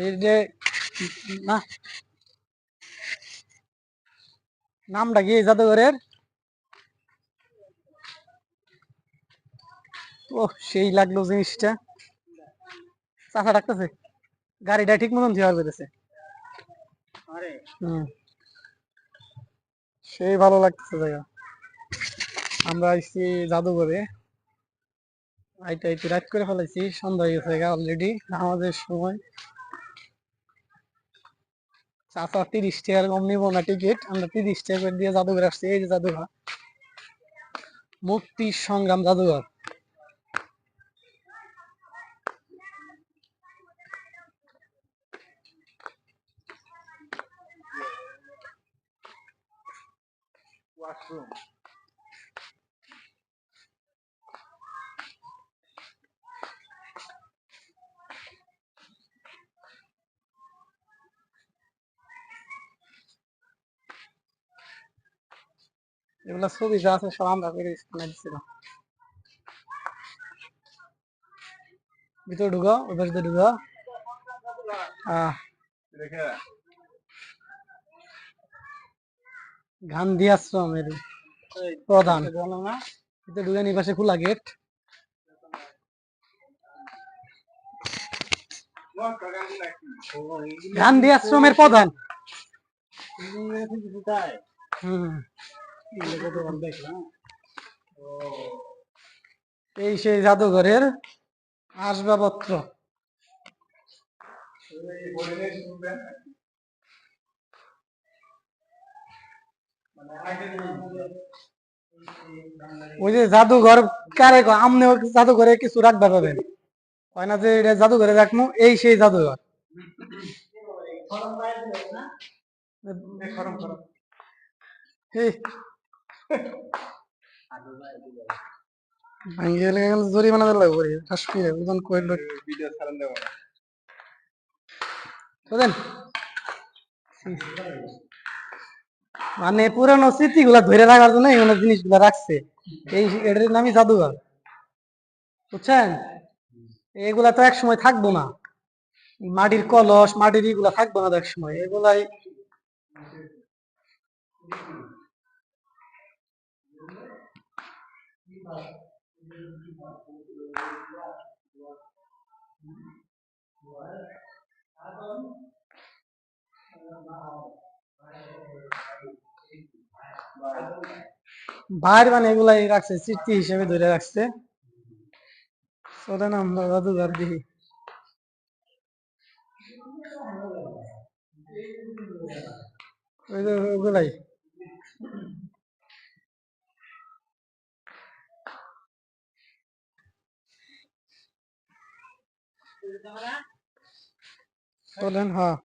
এই যে না। নামটা কি জাদুঘরের? ও সেই লাগল জিনিসটা। চাষা ডাকতেছে। গাড়িটা ঠিক মতন ধোয়া পেরেছে হুম। সেই ভালো লাগতেছে জায়গা। আমরা আইছি জাদুঘরে। আইতে আইতে রাত করে ফেলাইছি, সন্ধ্যা হয়ে গেছে অলরেডি আমাদের সময়। চাচা তিরিশ টাকার কম নিবো না টিকিট আমরা তিরিশ টাকা দিয়ে জাদুঘর আসছি, এই যে জাদুঘর। মুক্তি সংগ্রাম জাদুঘর। এগুলা ছবি যা আছে সব আমরা করে স্কুলে দিচ্ছিলাম ভিতরে ঢুকো ওই পাশে দিয়ে গান্ধী আশ্রমের প্রধান ভিতরে ঢুকে এই পাশে খোলা গেট গান্ধী আশ্রমের প্রধান হম এই সেই জাদুঘরের আসবাবপত্র। ওই যে জাদুঘর, কারে কয়? আমনেও জাদুঘরে কিছু রাখবা পাবেন। হয় না যে এটা জাদুঘরে রাখব এই সেই জাদুঘর। এই গেলে গেলে মানে পুরানো স্মৃতি গুলা ধরে রাখার জন্য এই জিনিসগুলা রাখছে। এই এটার নামই জাদুঘর। বুঝছেন? এগুলা তো এক সময় থাকব না। মাটির কলস, মাটির এগুলা থাকব না এক সময় এগুলাই বাইর মানে এগুলাই রাখছে চিঠি হিসেবে ধরে রাখছে। চলেন আমরা জাদুঘর দেখি ওই ওগুলাই। চলেন হ্যাঁ।